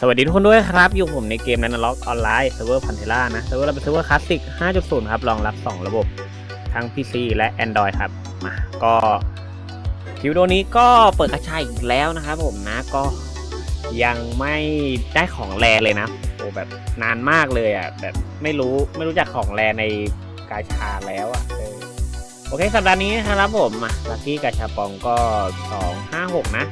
สวัสดีทุกคนด้วยครับ อยู่ผมในเกมนันล็อกออนไลน์เซิร์ฟเวอร์พันเทล่านะเซิร์ฟเวอร์เราเป็นเซิร์ฟเวอร์คลาสสิก 5.0 ครับรองรับ 2 ระบบทั้ง PC และ Android ครับมาก็คลิวโดนี้ก็เปิดกระชายอีกแล้วนะครับผมนะก็ยังไม่ได้ของแรเลยนะโอ้แบบนานมากเลยอะแบบไม่รู้ไม่รู้จักของแรในกาชาแล้วอะโอเคสัปดาห์นี้นะครับผมมาลัคกี้กาชาปองก็ 256 นะ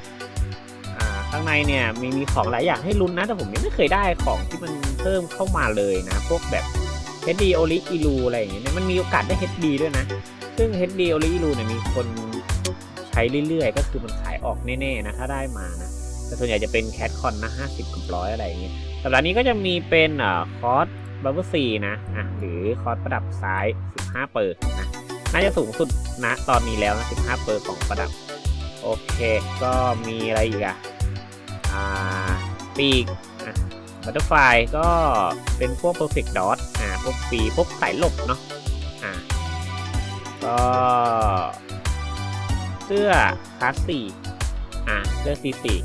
ข้างในเนี่ยมีมีของหลายอย่างให้ลุ้นนะ แต่ผมยังไม่เคยได้ของที่มันเพิ่มเข้ามาเลยนะ พวกแบบ HD o l i i l u อะไรอย่างเงี้ยมันมีโอกาสได้ HD ด้วยนะ ซึ่ง HD o l i i l u เนี่ยมีคนใช้เรื่อยๆ ก็คือมันขายออกแน่ๆนะถ้าได้มานะ แต่ส่วนใหญ่จะเป็นแคทคอนนะ50กับร้อยอะไรอย่างเงี้ยสัปดาห์นี้ก็จะมีเป็นอ่าคอร์สบับเบิลซีนะอะหรือคอร์สประดับซ้าย 15 เปิดนะน่าจะสูงสุดนะตอนนี้แล้วนะ 15 เปิดของประดับ โอเค ก็มีอะไรอีกอะอ่า ปีกบัตเตอร์ไฟก็เป็นพวก perfect dot อ่าพวกปีพวกสายหลบเนาะอ่าก็เสื้อคลาสสี่อ่าเสื้อซีสี่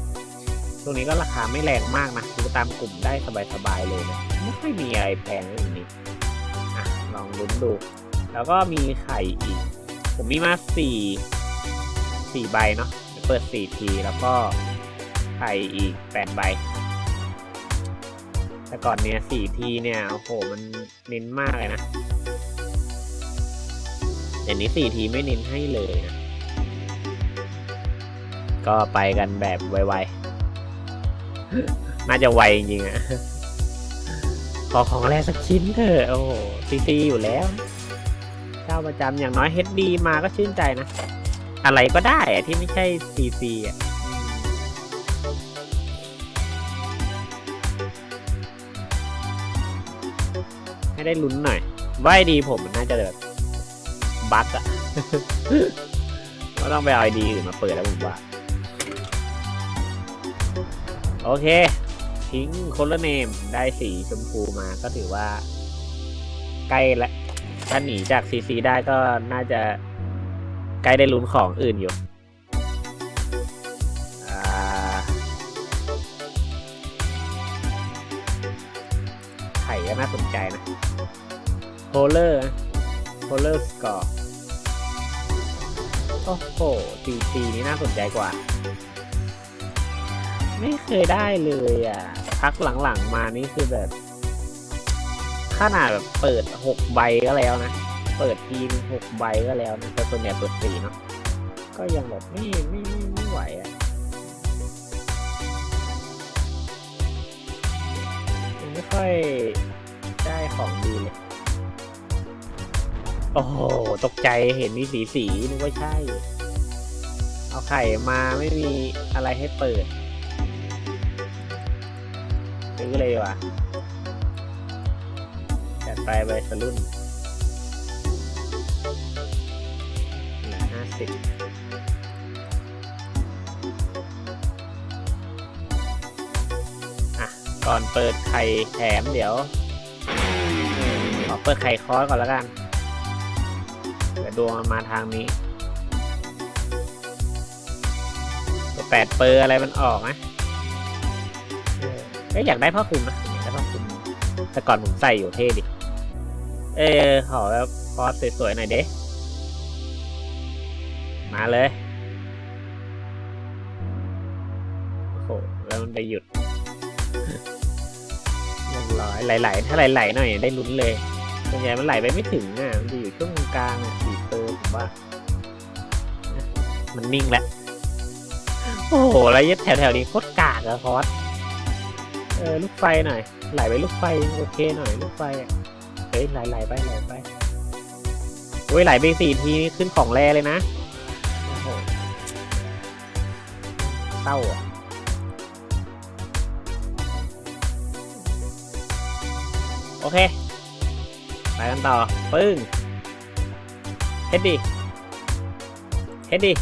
ตรงนี้ก็ราคาไม่แรงมากนะคือตามกลุ่มได้สบายๆเลยนะไม่ค่อยมีอะไรแพงเลยอย่างนี้อะลองลุ้นดู แล้วก็มีไข่อีก ผมมีมาสี่สี่ใบเนาะเปิดสี่ทีแล้วก็ ไข่อีกแปดใบ แต่ก่อนเนี่ยสี่ทีเนี่ย โอ้โห มันเน้นมากเลยนะเดี๋ยวนี้สี่ทีไม่เน้นให้เลยนะ ก็ไปกันแบบไวๆ น่าจะไวจริงๆอะขอของแรกสักชิ้นเถอะ โอ้โหซีซีอยู่แล้ว เจ้าประจำอย่างน้อย HD มาก็ชื่นใจนะ อะไรก็ได้ที่ไม่ใช่ CC อะ ให้ได้ลุ้นหน่อยว่าไอดีผมมันน่าจะแบบบั๊กอะก็ต้องไปเอาไอดีอื่นมาเปิดแล้วผมว่า โอเค ทิ้งคนละเนมได้สีชมพูมาก็ถือว่า ใกล้และถ้าหนีจากซีซีได้ก็น่าจะใกล้ได้ลุ้นของอื่นอยู่ ข่ก็น่าสนใจนะโฮเลอร์โฮเลอร์สกอร์โอ้โหซีซีนี่น่าสนใจกว่า ไม่เคยได้เลยอะ พักหลังๆมานี่คือแบบขนาดแบบเปิดหกใบก็แล้วนะ เปิดทีมหกใบก็แล้วนะแต่ส่วนใหญ่เปิดสี่เนาะก็ยังแบบไม่ไม่ไม่ไม่ไหวอะ ไม่ค่อยได้ของดีเลย โอ้โห ตกใจเห็นมีสีสีนึกว่าใช่ เอาไข่มาไม่มีอะไรให้เปิดซื้อเลยว่ะ จัดไปใบสรุ่นห้าสิบ ก่อนเปิดไข่แถมเดี๋ยวขอเปิดไข่คอร์สก่อนแล้วกันเดี๋ยวดวงมันมาทางนี้ ตัวแปดเปอร์อะไรมันออกนะเออก็อยากได้ผ้าคลุมนะอยากได้ผ้าคลุม แต่ก่อนผมใส่อยู่เท่ดิ เออขอแบบคอสสวยๆหน่อยเด้มาเลย โอ้โห แล้วมันไปหยุด เรียบร้อยไหลๆถ้าไหลๆหน่อยได้ลุ้นเลยส่วนใหญ่มันไหลไปไม่ถึงอะมันอยู่ช่วงกลางอะสี่เปอร์ผมว่า มันนิ่งแล้วโอ้โหแล้วยัดแถวๆนี้โคตรกากอะคอสเออลูกไฟหน่อย ไหลไปลูกไฟโอเคหน่อยลูกไฟอะเฮ้ยไหลไหลไปไหลไปโอ้ยไหลไปสี่ทีนี่ขึ้นของแรเลยนะโอ้โหเศร้าอะ โอเค ไปกันต่อ ปึ้ง เฮ็ดดิ เฮ็ดดิ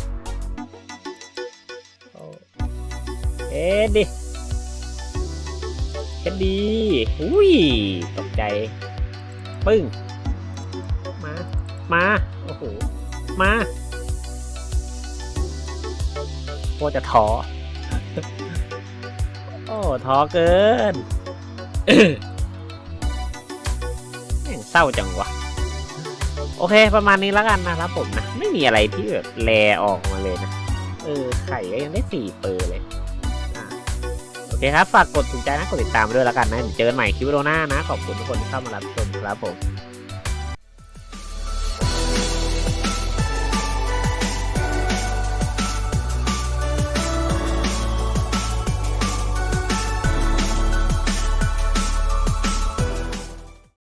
โอ้เฮ็ดดิ เฮ็ดดีอุ้ย ตกใจ ปึ้ง มา มา โอ้โห มาโคตรจะท้อโอ้ท้อเกิน เศร้าจังวะ โอเค ประมาณนี้แล้วกันนะครับผมนะ ไม่มีอะไรที่แบบแลออกมาเลยนะ เออ ไข่ก็ยังได้สี่เปอร์เลยอโอเคครับ ฝากกดถูกใจนะ กดติดตามด้วยแล้วกันนะเดี๋ยวเจอกันใหม่คลิปวิดีโอหน้านะ ขอบคุณทุกคนที่เข้ามารับชมครับผม